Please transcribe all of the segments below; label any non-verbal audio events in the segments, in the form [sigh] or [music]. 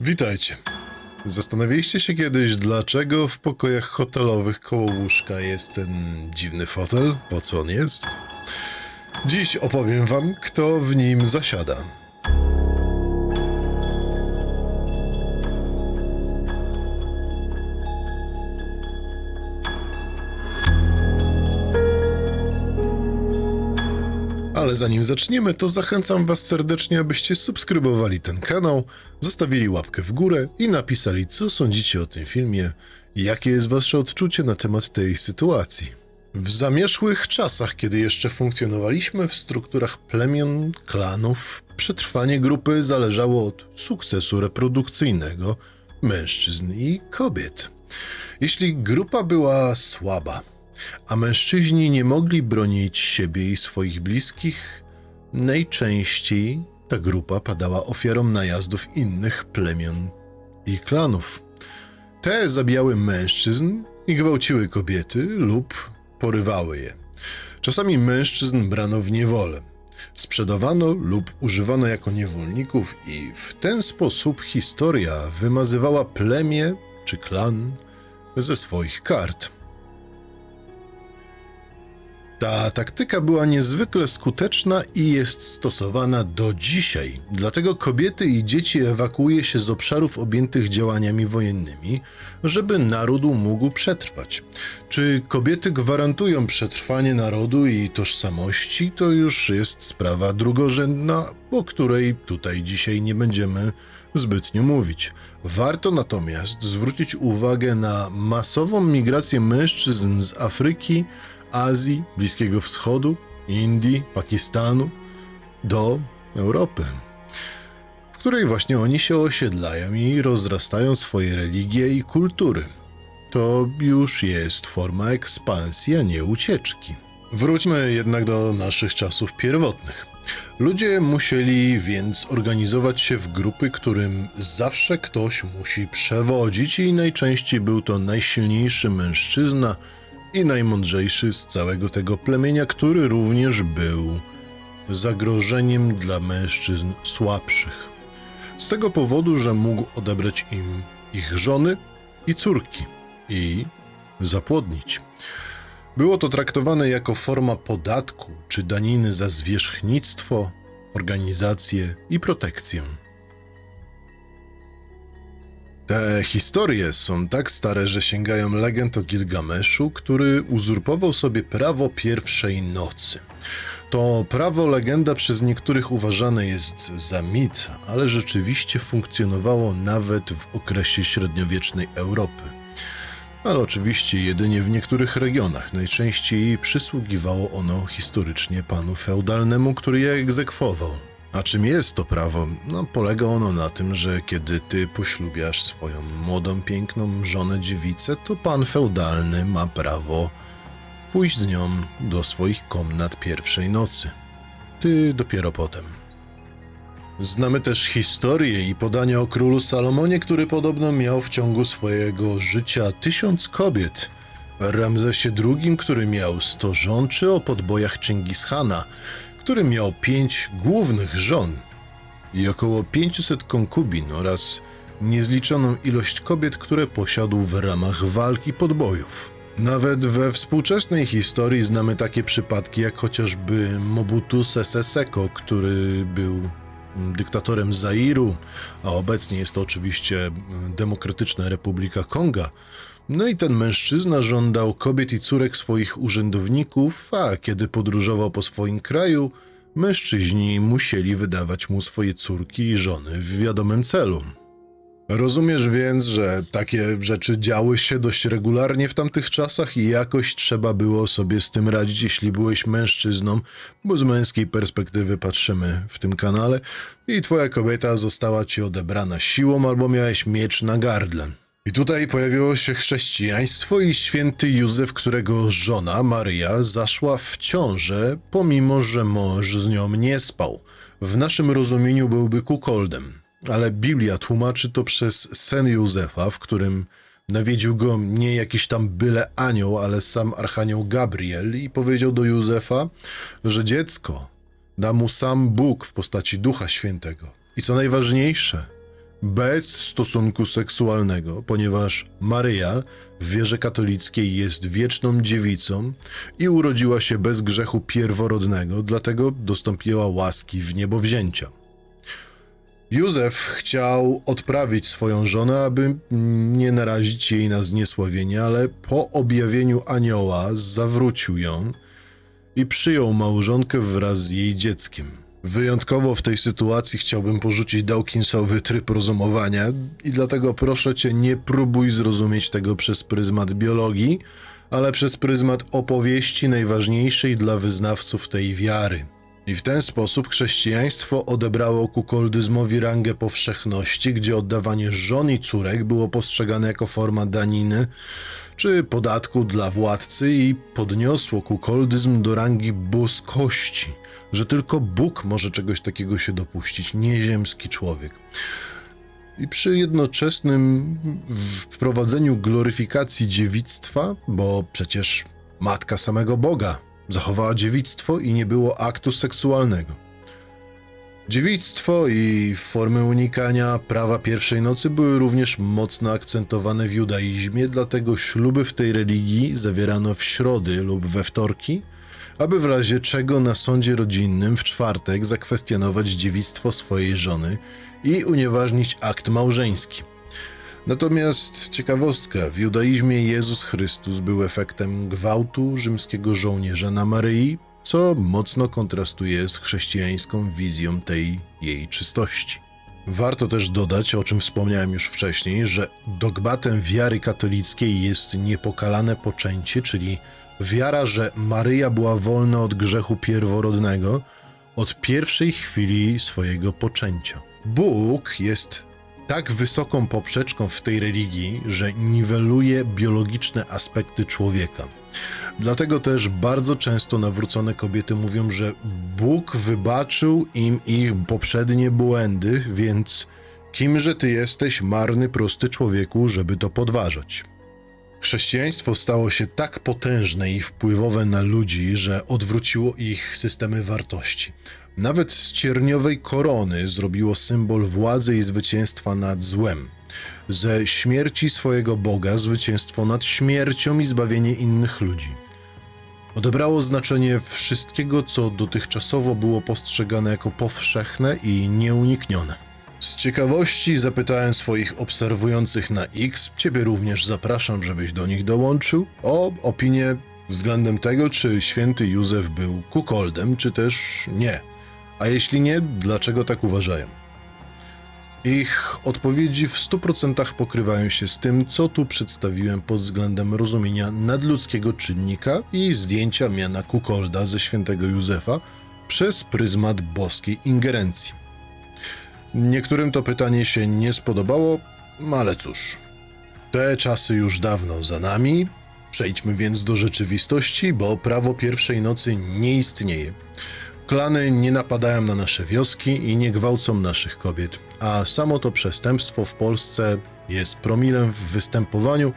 Witajcie. Zastanawialiście się kiedyś, dlaczego w pokojach hotelowych koło łóżka jest ten dziwny fotel? Po co on jest? Dziś opowiem wam, kto w nim zasiada. Ale zanim zaczniemy, to zachęcam Was serdecznie, abyście subskrybowali ten kanał, zostawili łapkę w górę i napisali, co sądzicie o tym filmie jakie jest Wasze odczucie na temat tej sytuacji. W zamierzchłych czasach, kiedy jeszcze funkcjonowaliśmy w strukturach plemion, klanów, przetrwanie grupy zależało od sukcesu reprodukcyjnego mężczyzn i kobiet. Jeśli grupa była słaba, a mężczyźni nie mogli bronić siebie i swoich bliskich, najczęściej ta grupa padała ofiarą najazdów innych plemion i klanów. Te zabijały mężczyzn i gwałciły kobiety lub porywały je. Czasami mężczyzn brano w niewolę, sprzedawano lub używano jako niewolników, i w ten sposób historia wymazywała plemię czy klan ze swoich kart. Ta taktyka była niezwykle skuteczna i jest stosowana do dzisiaj. Dlatego kobiety i dzieci ewakuuje się z obszarów objętych działaniami wojennymi, żeby naród mógł przetrwać. Czy kobiety gwarantują przetrwanie narodu i tożsamości, to już jest sprawa drugorzędna, o której tutaj dzisiaj nie będziemy zbytnio mówić. Warto natomiast zwrócić uwagę na masową migrację mężczyzn z Afryki, Azji, Bliskiego Wschodu, Indii, Pakistanu do Europy, w której właśnie oni się osiedlają i rozrastają swoje religie i kultury. To już jest forma ekspansji, a nie ucieczki. Wróćmy jednak do naszych czasów pierwotnych. Ludzie musieli więc organizować się w grupy, którym zawsze ktoś musi przewodzić, i najczęściej był to najsilniejszy mężczyzna i najmądrzejszy z całego tego plemienia, który również był zagrożeniem dla mężczyzn słabszych. Z tego powodu, że mógł odebrać im ich żony i córki i zapłodnić. Było to traktowane jako forma podatku czy daniny za zwierzchnictwo, organizację i protekcję. Te historie są tak stare, że sięgają legend o Gilgameszu, który uzurpował sobie prawo pierwszej nocy. To prawo legenda przez niektórych uważane jest za mit, ale rzeczywiście funkcjonowało nawet w okresie średniowiecznej Europy. Ale oczywiście jedynie w niektórych regionach. Najczęściej przysługiwało ono historycznie panu feudalnemu, który je egzekwował. A czym jest to prawo? No, polega ono na tym, że kiedy ty poślubiasz swoją młodą, piękną żonę dziewicę, to pan feudalny ma prawo pójść z nią do swoich komnat pierwszej nocy. Ty dopiero potem. Znamy też historię i podania o królu Salomonie, który podobno miał w ciągu swojego życia tysiąc kobiet. Ramzesie II, który miał sto żon, czy o podbojach Chingishana, który miał pięć głównych żon i około 500 konkubin oraz niezliczoną ilość kobiet, które posiadł w ramach walk i podbojów. Nawet we współczesnej historii znamy takie przypadki, jak chociażby Mobutu Sese Seko, który był dyktatorem Zairu, a obecnie jest to oczywiście Demokratyczna Republika Konga. No i ten mężczyzna żądał kobiet i córek swoich urzędowników, a kiedy podróżował po swoim kraju, mężczyźni musieli wydawać mu swoje córki i żony w wiadomym celu. Rozumiesz więc, że takie rzeczy działy się dość regularnie w tamtych czasach i jakoś trzeba było sobie z tym radzić, jeśli byłeś mężczyzną, bo z męskiej perspektywy patrzymy w tym kanale i twoja kobieta została ci odebrana siłą albo miałeś miecz na gardle. I tutaj pojawiło się chrześcijaństwo i święty Józef, którego żona Maryja zaszła w ciążę, pomimo że mąż z nią nie spał. W naszym rozumieniu byłby kukoldem, ale Biblia tłumaczy to przez sen Józefa, w którym nawiedził go nie jakiś tam byle anioł, ale sam archanioł Gabriel i powiedział do Józefa, że dziecko da mu sam Bóg w postaci Ducha Świętego. I co najważniejsze – bez stosunku seksualnego, ponieważ Maryja w wierze katolickiej jest wieczną dziewicą i urodziła się bez grzechu pierworodnego, dlatego dostąpiła łaski w niebowzięcia. Józef chciał odprawić swoją żonę, aby nie narazić jej na zniesławienie, ale po objawieniu anioła zawrócił ją i przyjął małżonkę wraz z jej dzieckiem. Wyjątkowo w tej sytuacji chciałbym porzucić Dawkinsowy tryb rozumowania i dlatego proszę cię, nie próbuj zrozumieć tego przez pryzmat biologii, ale przez pryzmat opowieści najważniejszej dla wyznawców tej wiary. I w ten sposób chrześcijaństwo odebrało kukoldyzmowi rangę powszechności, gdzie oddawanie żon i córek było postrzegane jako forma daniny czy podatku dla władcy i podniosło kukoldyzm do rangi boskości, że tylko Bóg może czegoś takiego się dopuścić, nieziemski człowiek. I przy jednoczesnym wprowadzeniu gloryfikacji dziewictwa, bo przecież matka samego Boga zachowała dziewictwo i nie było aktu seksualnego. Dziewictwo i formy unikania prawa pierwszej nocy były również mocno akcentowane w judaizmie, dlatego śluby w tej religii zawierano w środy lub we wtorki, aby w razie czego na sądzie rodzinnym w czwartek zakwestionować dziewictwo swojej żony i unieważnić akt małżeński. Natomiast ciekawostka, w judaizmie Jezus Chrystus był efektem gwałtu rzymskiego żołnierza na Maryi, co mocno kontrastuje z chrześcijańską wizją tej jej czystości. Warto też dodać, o czym wspomniałem już wcześniej, że dogmatem wiary katolickiej jest niepokalane poczęcie, czyli wiara, że Maryja była wolna od grzechu pierworodnego od pierwszej chwili swojego poczęcia. Bóg jest tak wysoką poprzeczką w tej religii, że niweluje biologiczne aspekty człowieka. Dlatego też bardzo często nawrócone kobiety mówią, że Bóg wybaczył im ich poprzednie błędy, więc kimże ty jesteś, marny, prosty człowieku, żeby to podważać? Chrześcijaństwo stało się tak potężne i wpływowe na ludzi, że odwróciło ich systemy wartości. Nawet z cierniowej korony zrobiło symbol władzy i zwycięstwa nad złem. Ze śmierci swojego Boga zwycięstwo nad śmiercią i zbawienie innych ludzi. Odebrało znaczenie wszystkiego, co dotychczasowo było postrzegane jako powszechne i nieuniknione. Z ciekawości zapytałem swoich obserwujących na X, ciebie również zapraszam, żebyś do nich dołączył, o opinię względem tego, czy święty Józef był kukoldem, czy też nie. A jeśli nie, dlaczego tak uważają? Ich odpowiedzi w 100% pokrywają się z tym, co tu przedstawiłem pod względem rozumienia nadludzkiego czynnika i zdjęcia miana kukolda ze świętego Józefa przez pryzmat boskiej ingerencji. Niektórym to pytanie się nie spodobało, ale cóż. Te czasy już dawno za nami. Przejdźmy więc do rzeczywistości, bo prawo pierwszej nocy nie istnieje. Klany nie napadają na nasze wioski i nie gwałcą naszych kobiet, a samo to przestępstwo w Polsce jest promilem w występowaniu.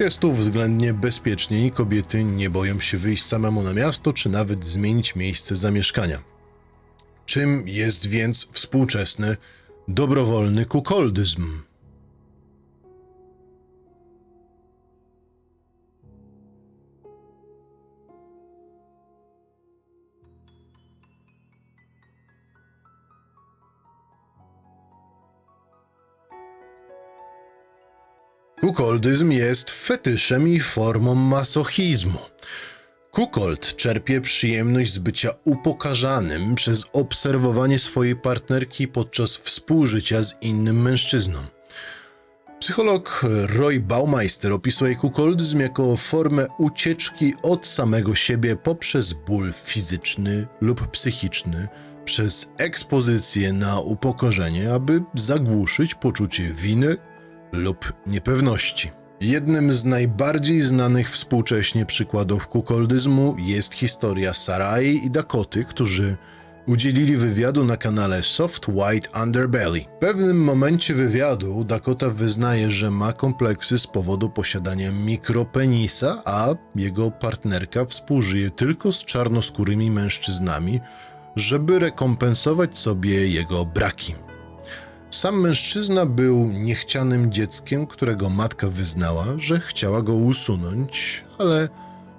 Jest tu względnie bezpiecznie i kobiety nie boją się wyjść samemu na miasto, czy nawet zmienić miejsce zamieszkania. Czym jest więc współczesny, dobrowolny kukoldyzm? Kukoldyzm jest fetyszem i formą masochizmu. Kukold czerpie przyjemność z bycia upokarzanym przez obserwowanie swojej partnerki podczas współżycia z innym mężczyzną. Psycholog Roy Baumeister opisuje kukoldyzm jako formę ucieczki od samego siebie poprzez ból fizyczny lub psychiczny, przez ekspozycję na upokorzenie, aby zagłuszyć poczucie winy lub niepewności. Jednym z najbardziej znanych współcześnie przykładów kukoldyzmu jest historia Sarai i Dakoty, którzy udzielili wywiadu na kanale Soft White Underbelly. W pewnym momencie wywiadu Dakota wyznaje, że ma kompleksy z powodu posiadania mikropenisa, a jego partnerka współżyje tylko z czarnoskórymi mężczyznami, żeby rekompensować sobie jego braki. Sam mężczyzna był niechcianym dzieckiem, którego matka wyznała, że chciała go usunąć, ale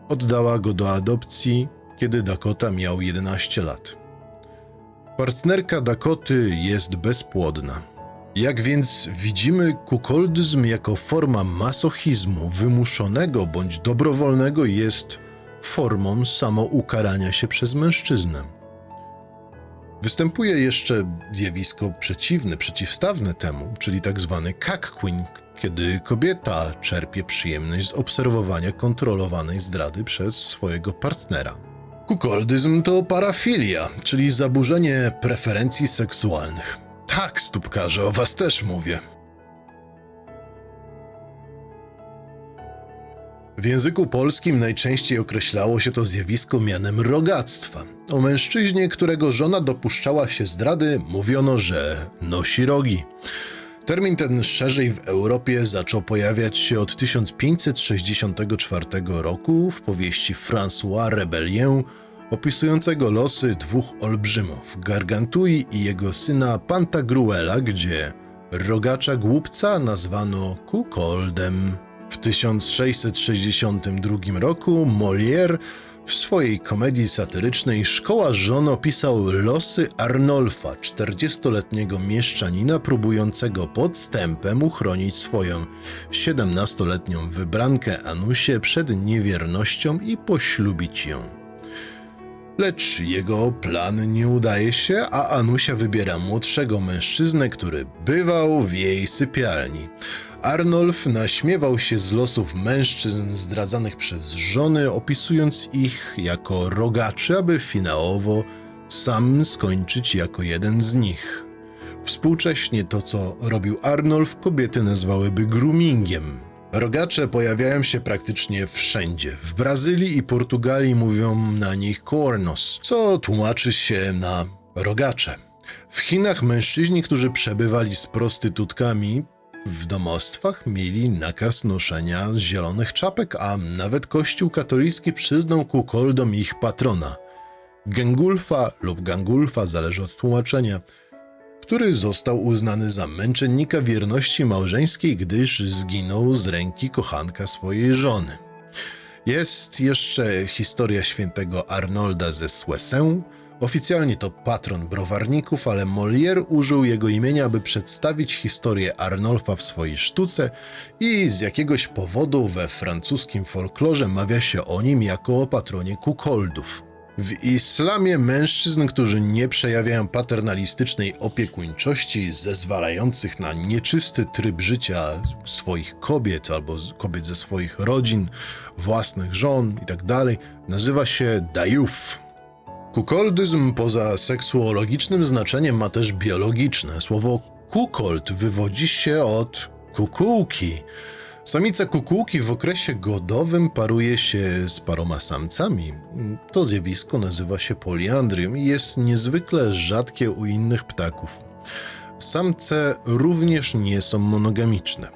oddała go do adopcji, kiedy Dakota miał 11 lat. Partnerka Dakoty jest bezpłodna. Jak więc widzimy, kukoldyzm jako forma masochizmu wymuszonego bądź dobrowolnego jest formą samoukarania się przez mężczyznę. Występuje jeszcze zjawisko przeciwne, przeciwstawne temu, czyli tak zwany kiedy kobieta czerpie przyjemność z obserwowania kontrolowanej zdrady przez swojego partnera. Kukoldyzm to parafilia, czyli zaburzenie preferencji seksualnych. Tak, stópkarze, o was też mówię. W języku polskim najczęściej określało się to zjawisko mianem rogactwa. O mężczyźnie, którego żona dopuszczała się zdrady, mówiono, że nosi rogi. Termin ten szerzej w Europie zaczął pojawiać się od 1564 roku w powieści François Rebellien opisującego losy dwóch olbrzymów, Gargantui i jego syna Pantagruela, gdzie rogacza głupca nazwano Kukoldem. W 1662 roku Molière w swojej komedii satyrycznej Szkoła Żon opisał losy Arnolfa, 40-letniego mieszczanina próbującego podstępem uchronić swoją 17-letnią wybrankę Anusię przed niewiernością i poślubić ją. Lecz jego plan nie udaje się, a Anusia wybiera młodszego mężczyznę, który bywał w jej sypialni. Arnolf naśmiewał się z losów mężczyzn zdradzanych przez żony, opisując ich jako rogaczy, aby finałowo sam skończyć jako jeden z nich. Współcześnie to, co robił Arnolf, kobiety nazwałyby groomingiem. Rogacze pojawiają się praktycznie wszędzie. W Brazylii i Portugalii mówią na nich cornos, co tłumaczy się na rogacze. W Chinach mężczyźni, którzy przebywali z prostytutkami, w domostwach mieli nakaz noszenia zielonych czapek, a nawet kościół katolicki przyznał kukoldom ich patrona. Gengulfa lub Gangulfa, zależy od tłumaczenia, który został uznany za męczennika wierności małżeńskiej, gdyż zginął z ręki kochanka swojej żony. Jest jeszcze historia świętego Arnolda ze Soissons, Oficjalnie to patron browarników, ale Molière użył jego imienia, aby przedstawić historię Arnolfa w swojej sztuce i z jakiegoś powodu we francuskim folklorze mawia się o nim jako o patronie kukoldów. W islamie mężczyzn, którzy nie przejawiają paternalistycznej opiekuńczości, zezwalających na nieczysty tryb życia swoich kobiet albo kobiet ze swoich rodzin, własnych żon itd., nazywa się dajuf. Kukoldyzm poza seksuologicznym znaczeniem ma też biologiczne. Słowo kukold wywodzi się od kukułki. Samica kukułki w okresie godowym paruje się z paroma samcami. To zjawisko nazywa się poliandrium i jest niezwykle rzadkie u innych ptaków. Samce również nie są monogamiczne.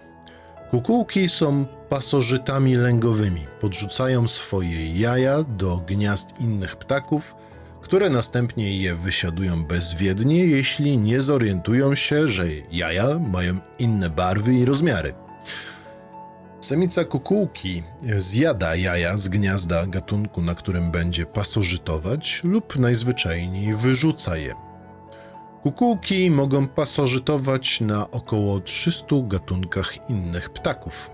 Kukułki są pasożytami lęgowymi. Podrzucają swoje jaja do gniazd innych ptaków – które następnie je wysiadują bezwiednie, jeśli nie zorientują się, że jaja mają inne barwy i rozmiary. Samica kukułki zjada jaja z gniazda gatunku, na którym będzie pasożytować, lub najzwyczajniej wyrzuca je. Kukułki mogą pasożytować na około 300 gatunkach innych ptaków.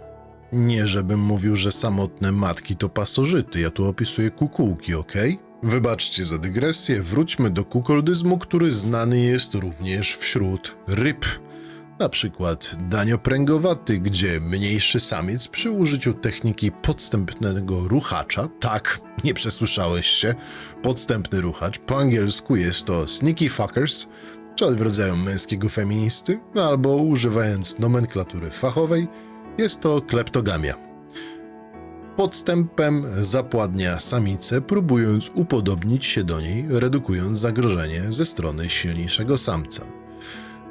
Nie żebym mówił, że samotne matki to pasożyty, ja tu opisuję kukułki, ok? Wybaczcie za dygresję, wróćmy do kukoldyzmu, który znany jest również wśród ryb. Na przykład daniopręgowaty, gdzie mniejszy samiec przy użyciu techniki podstępnego ruchacza, tak, nie przesłyszałeś się, podstępny ruchacz, po angielsku jest to sneaky fuckers, czy w rodzaju męskiego feministy, albo używając nomenklatury fachowej, jest to kleptogamia podstępem zapładnia samicę, próbując upodobnić się do niej, redukując zagrożenie ze strony silniejszego samca.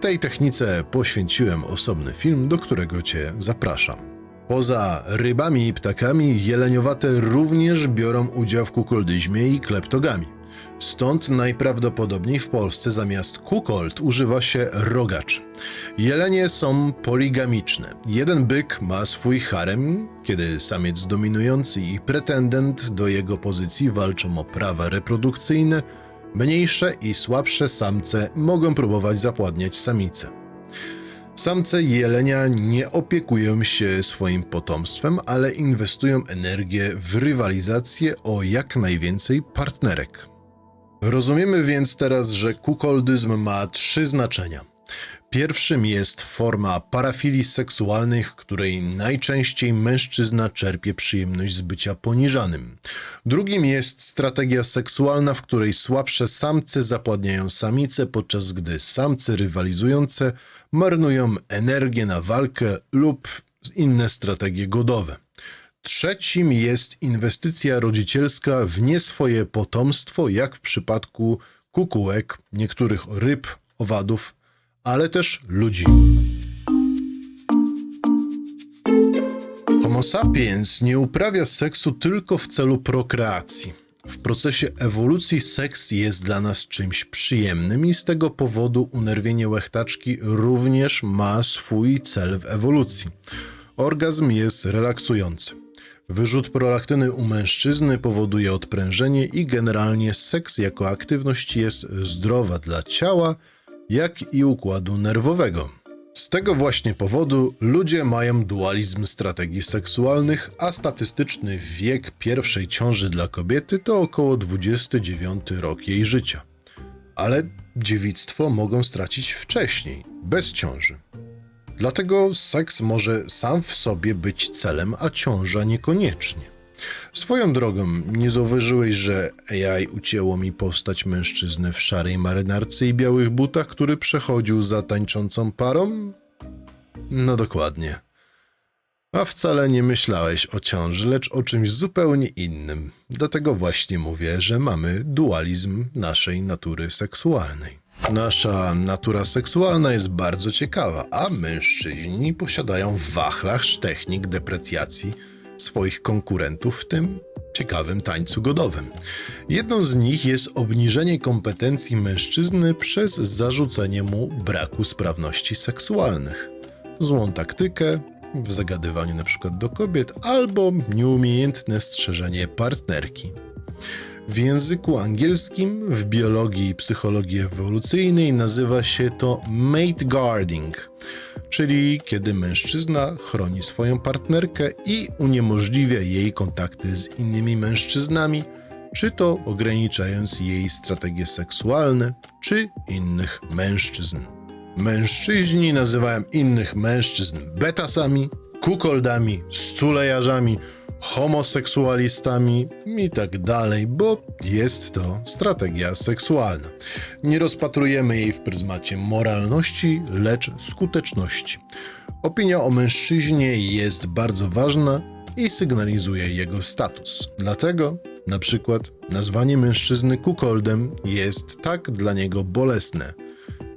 Tej technice poświęciłem osobny film, do którego Cię zapraszam. Poza rybami i ptakami, jeleniowate również biorą udział w kukoldyzmie i kleptogami. Stąd najprawdopodobniej w Polsce zamiast kukold używa się rogacz. Jelenie są poligamiczne. Jeden byk ma swój harem, kiedy samiec dominujący i pretendent do jego pozycji walczą o prawa reprodukcyjne, mniejsze i słabsze samce mogą próbować zapładniać samice. Samce jelenia nie opiekują się swoim potomstwem, ale inwestują energię w rywalizację o jak najwięcej partnerek. Rozumiemy więc teraz, że kukoldyzm ma trzy znaczenia. Pierwszym jest forma parafilii seksualnej, w której najczęściej mężczyzna czerpie przyjemność z bycia poniżanym. Drugim jest strategia seksualna, w której słabsze samce zapładniają samice, podczas gdy samce rywalizujące marnują energię na walkę lub inne strategie godowe. Trzecim jest inwestycja rodzicielska w nie swoje potomstwo, jak w przypadku kukułek, niektórych ryb, owadów, ale też ludzi. Homo sapiens nie uprawia seksu tylko w celu prokreacji. W procesie ewolucji seks jest dla nas czymś przyjemnym i z tego powodu unerwienie łechtaczki również ma swój cel w ewolucji. Orgazm jest relaksujący. Wyrzut prolaktyny u mężczyzny powoduje odprężenie i generalnie seks jako aktywność jest zdrowa dla ciała, jak i układu nerwowego. Z tego właśnie powodu ludzie mają dualizm strategii seksualnych, a statystyczny wiek pierwszej ciąży dla kobiety to około 29 rok jej życia. Ale dziewictwo mogą stracić wcześniej, bez ciąży. Dlatego seks może sam w sobie być celem, a ciąża niekoniecznie. Swoją drogą, nie zauważyłeś, że AI ucięło mi postać mężczyzny w szarej marynarce i białych butach, który przechodził za tańczącą parą? No dokładnie. A wcale nie myślałeś o ciąży, lecz o czymś zupełnie innym. Dlatego właśnie mówię, że mamy dualizm naszej natury seksualnej. Nasza natura seksualna jest bardzo ciekawa, a mężczyźni posiadają wachlarz technik deprecjacji swoich konkurentów w tym ciekawym tańcu godowym. Jedną z nich jest obniżenie kompetencji mężczyzny przez zarzucenie mu braku sprawności seksualnych. Złą taktykę w zagadywaniu np. do kobiet albo nieumiejętne strzeżenie partnerki. W języku angielskim, w biologii i psychologii ewolucyjnej nazywa się to mate guarding, czyli kiedy mężczyzna chroni swoją partnerkę i uniemożliwia jej kontakty z innymi mężczyznami, czy to ograniczając jej strategie seksualne, czy innych mężczyzn. Mężczyźni nazywają innych mężczyzn betasami, kukoldami, stulejarzami, homoseksualistami i tak dalej, bo jest to strategia seksualna. Nie rozpatrujemy jej w pryzmacie moralności, lecz skuteczności. Opinia o mężczyźnie jest bardzo ważna i sygnalizuje jego status. Dlatego na przykład nazwanie mężczyzny kukoldem jest tak dla niego bolesne,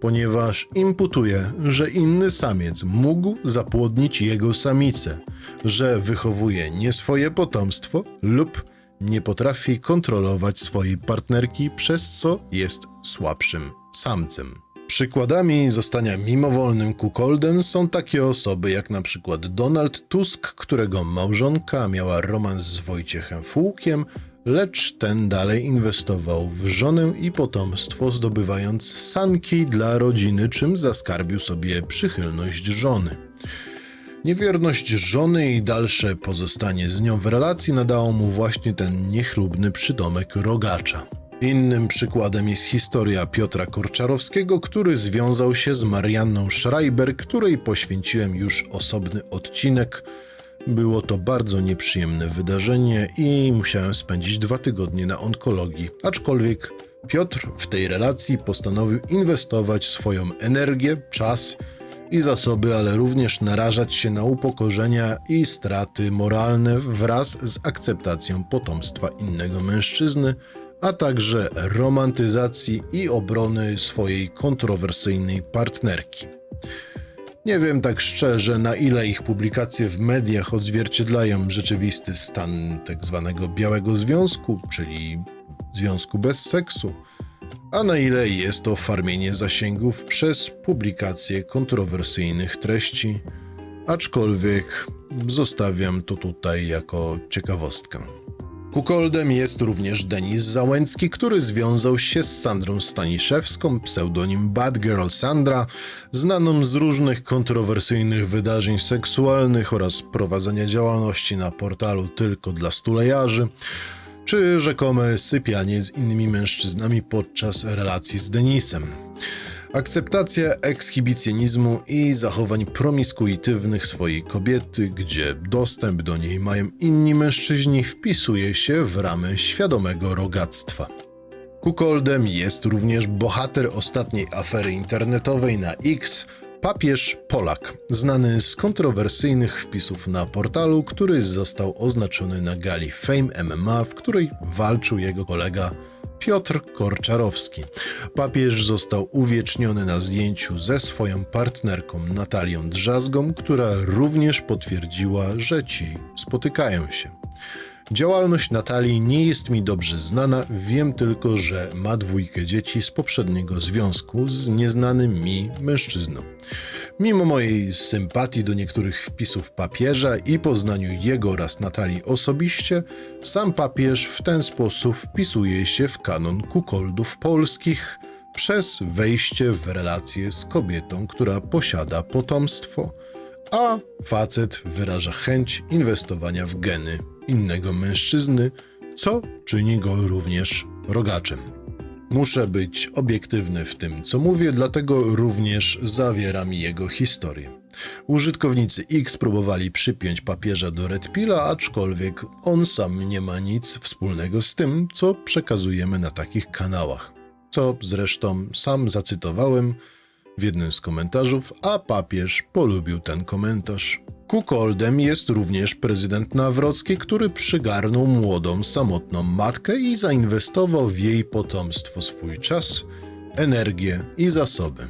ponieważ imputuje, że inny samiec mógł zapłodnić jego samicę, że wychowuje nie swoje potomstwo lub nie potrafi kontrolować swojej partnerki, przez co jest słabszym samcem. Przykładami zostania mimowolnym kukoldem są takie osoby jak na przykład Donald Tusk, którego małżonka miała romans z Wojciechem Fułkiem, lecz ten dalej inwestował w żonę i potomstwo, zdobywając sanki dla rodziny, czym zaskarbił sobie przychylność żony. Niewierność żony i dalsze pozostanie z nią w relacji nadało mu właśnie ten niechlubny przydomek rogacza. Innym przykładem jest historia Piotra Korczarowskiego, który związał się z Marianną Schreiber, której poświęciłem już osobny odcinek. Było to bardzo nieprzyjemne wydarzenie i musiałem spędzić dwa tygodnie na onkologii. Aczkolwiek Piotr w tej relacji postanowił inwestować swoją energię, czas i zasoby, ale również narażać się na upokorzenia i straty moralne wraz z akceptacją potomstwa innego mężczyzny, a także romantyzacji i obrony swojej kontrowersyjnej partnerki. Nie wiem tak szczerze, na ile ich publikacje w mediach odzwierciedlają rzeczywisty stan tak zwanego białego związku, czyli związku bez seksu, a na ile jest to farmienie zasięgów przez publikację kontrowersyjnych treści, aczkolwiek zostawiam to tutaj jako ciekawostkę. Kukoldem jest również Denis Załęcki, który związał się z Sandrą Staniszewską, pseudonim Bad Girl Sandra, znaną z różnych kontrowersyjnych wydarzeń seksualnych oraz prowadzenia działalności na portalu tylko dla stulejarzy, czy rzekome sypianie z innymi mężczyznami podczas relacji z Denisem. Akceptacja ekshibicjonizmu i zachowań promiskuitywnych swojej kobiety, gdzie dostęp do niej mają inni mężczyźni, wpisuje się w ramy świadomego rogactwa. Kukoldem jest również bohater ostatniej afery internetowej na X, papież Polak, znany z kontrowersyjnych wpisów na portalu, który został oznaczony na gali Fame MMA, w której walczył jego kolega Piotr Korczarowski. Papież został uwieczniony na zdjęciu ze swoją partnerką Natalią Drzazgą, która również potwierdziła, że ci spotykają się. Działalność Natalii nie jest mi dobrze znana, wiem tylko, że ma dwójkę dzieci z poprzedniego związku z nieznanym mi mężczyzną. Mimo mojej sympatii do niektórych wpisów papieża i poznaniu jego oraz Natalii osobiście, sam papież w ten sposób wpisuje się w kanon kukoldów polskich przez wejście w relację z kobietą, która posiada potomstwo, a facet wyraża chęć inwestowania w geny innego mężczyzny, co czyni go również rogaczem. Muszę być obiektywny w tym, co mówię, dlatego również zawieram jego historię. Użytkownicy X próbowali przypiąć papieża do Red Pilla, aczkolwiek on sam nie ma nic wspólnego z tym, co przekazujemy na takich kanałach. Co zresztą sam zacytowałem w jednym z komentarzów, a papież polubił ten komentarz. Kukoldem jest również prezydent Nawrocki, który przygarnął młodą, samotną matkę i zainwestował w jej potomstwo swój czas, energię i zasoby.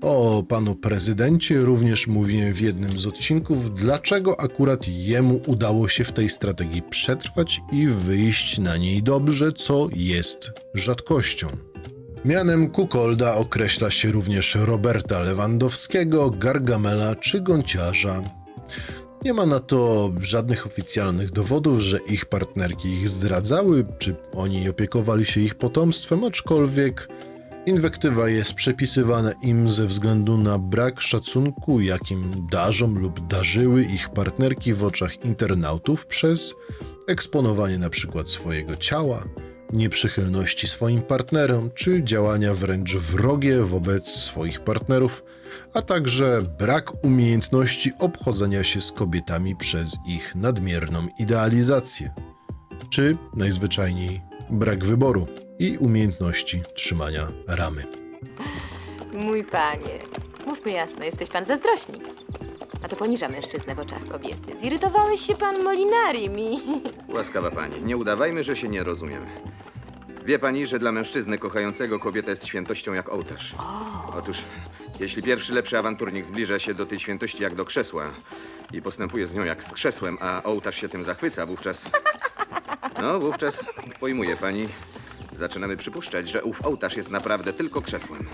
O panu prezydencie również mówiłem w jednym z odcinków, dlaczego akurat jemu udało się w tej strategii przetrwać i wyjść na niej dobrze, co jest rzadkością. Mianem Kukolda określa się również Roberta Lewandowskiego, Gargamela czy Gąciarza. Nie ma na to żadnych oficjalnych dowodów, że ich partnerki ich zdradzały, czy oni opiekowali się ich potomstwem, aczkolwiek inwektywa jest przepisywana im ze względu na brak szacunku, jakim darzą lub darzyły ich partnerki w oczach internautów przez eksponowanie przykład swojego ciała, nieprzychylności swoim partnerom, czy działania wręcz wrogie wobec swoich partnerów, a także brak umiejętności obchodzenia się z kobietami przez ich nadmierną idealizację, czy najzwyczajniej brak wyboru i umiejętności trzymania ramy. Mój panie, mówmy jasno, jesteś pan zazdrośnik. A to poniża mężczyznę w oczach kobiety. Zirytowałeś się pan Molinarim i... [laughs] Łaskawa pani, nie udawajmy, że się nie rozumiemy. Wie pani, że dla mężczyzny kochającego kobieta jest świętością jak ołtarz. Otóż, jeśli pierwszy lepszy awanturnik zbliża się do tej świętości jak do krzesła i postępuje z nią jak z krzesłem, a ołtarz się tym zachwyca, wówczas... No, wówczas pojmuje pani, zaczynamy przypuszczać, że ów ołtarz jest naprawdę tylko krzesłem.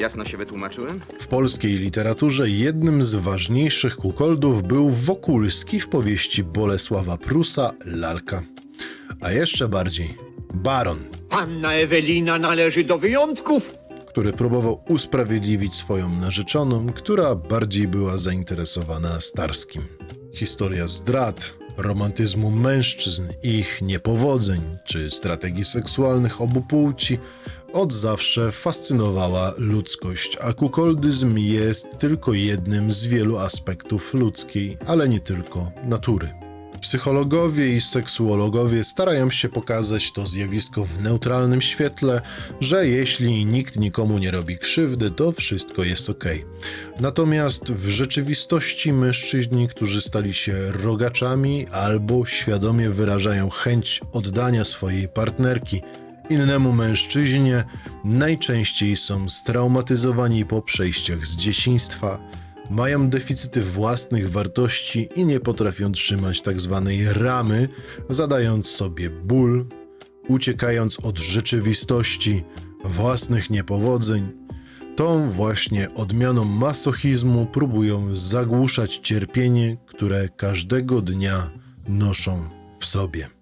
Jasno się wytłumaczyłem? W polskiej literaturze jednym z ważniejszych kukoldów był Wokulski w powieści Bolesława Prusa Lalka. A jeszcze bardziej Baron, Panna Ewelina należy do wyjątków. który próbował usprawiedliwić swoją narzeczoną, która bardziej była zainteresowana Starskim. Historia zdrad, romantyzmu mężczyzn, ich niepowodzeń czy strategii seksualnych obu płci od zawsze fascynowała ludzkość, a kukoldyzm jest tylko jednym z wielu aspektów ludzkiej, ale nie tylko natury. Psychologowie i seksuologowie starają się pokazać to zjawisko w neutralnym świetle, że jeśli nikt nikomu nie robi krzywdy, to wszystko jest ok. Natomiast w rzeczywistości mężczyźni, którzy stali się rogaczami albo świadomie wyrażają chęć oddania swojej partnerki innemu mężczyźnie, najczęściej są straumatyzowani po przejściach z dzieciństwa mają deficyty własnych wartości i nie potrafią trzymać tak zwanej ramy, zadając sobie ból, uciekając od rzeczywistości, własnych niepowodzeń, tą właśnie odmianą masochizmu próbują zagłuszać cierpienie, które każdego dnia noszą w sobie.